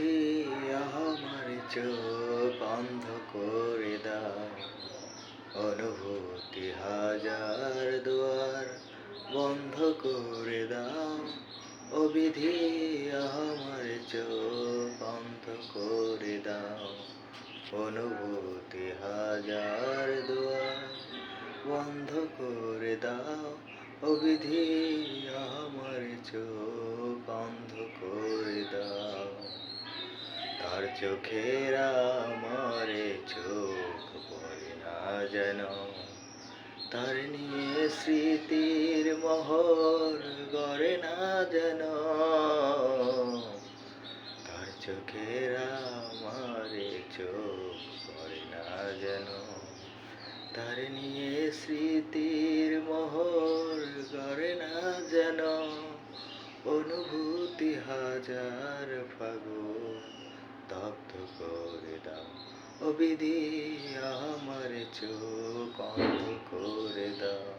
অবিধি আমার চোখ অন্ধ করে দাও। অনুভূতি হাজার দুয়ার বন্ধ করে দাও। অবিধি আমার চোখ অন্ধ করে দাও। অনুভূতি হাজার দুয়ার বন্ধ করে দাও। অবিধি চোখের আমারে চোখ পড়ে না যেন। তার নিয়ে স্মৃতির মহর গড়ে না যেন। তার চোখের আমারে চোখ পড়ে না যেন। তার নিয়ে স্মৃতির মহর গড়ে না যেন। অনুভূতি হাজার ফাগুন দগ্ধ করে দাও অবিধি আমার চোখ অন্ধ করে দাও।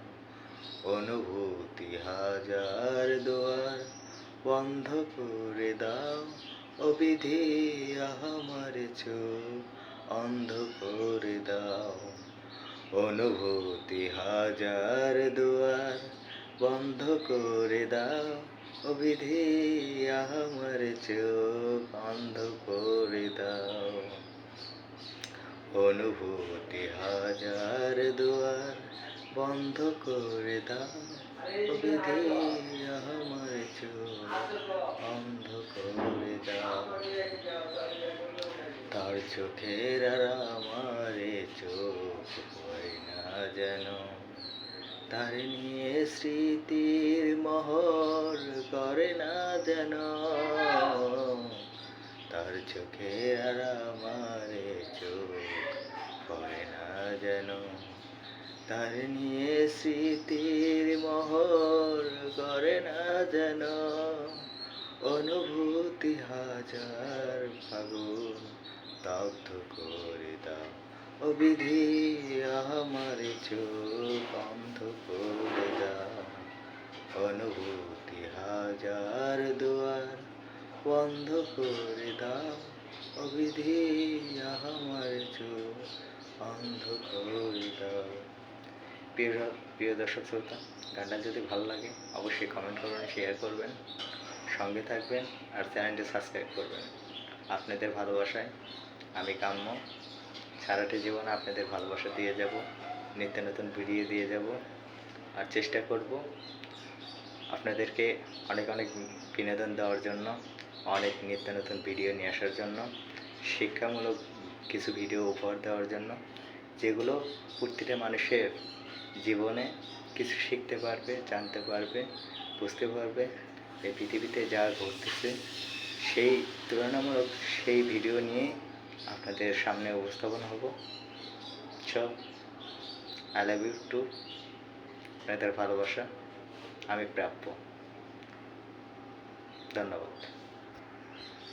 অনুভূতি হাজার দুয়ার বন্ধ করে দাও। অবিধি আমার চোখ অন্ধ করে দাও। অনুভূতি হাজার দুয়ার বন্ধ করে দাও। অবিধি আমার চোখ অন্ধ করে দাও। অনুভূতি হাজার দুয়ার বন্ধ করে দাও। অবিধি আমার চোখ অন্ধ করে দাও। তার চোখের আর আমারে চোখ হয় না যেন। তার নিয়ে স্মৃতির মহর করে না যেন। তার চোখে আর আমারে চোখ করে না যেন। তার নিয়ে স্মৃতির মহর করে না যেন। অনুভূতি হাজার ফাগুন দগ্ধ করে দাও। অবিধি আমার চোখ অন্ধ করে অনুভূতি হাজার দুয়ার বন্ধ করে দাও। অবিধি আমার চোখ অন্ধ করে দাও। প্রিয় প্রিয় দর্শক শ্রোতা, গানটা যদি ভালো লাগে, অবশ্যই কমেন্ট করবেন শেয়ার করবেন, সঙ্গে থাকবেন, আর চ্যানেলটি সাবস্ক্রাইব করবেন। আপনাদের ভালোবাসায় আমি কাম্য। সারাটি জীবন আপনাদের ভালোবাসা দিয়ে যাব, নিত্য নতুন ভিডিও দিয়ে যাব, আর চেষ্টা করব আপনাদেরকে অনেক অনেক বিনোদন দেওয়ার জন্য, অনেক নিত্য নতুন ভিডিও নিয়ে আসার জন্য, শিক্ষামূলক কিছু ভিডিও উপহার দেওয়ার জন্য, যেগুলো প্রতিটা মানুষের জীবনে কিছু শিখতে পারবে, জানতে পারবে, বুঝতে পারবে, এই পৃথিবীতে যা ঘটতেছে, সেই তুলনামূলক সেই ভিডিও নিয়ে আপনাদের সামনে উপস্থাপন হব। সব আই লাভ ইউ টু আপনাদের ভালোবাসা আমি প্রাপ্য। ধন্যবাদ।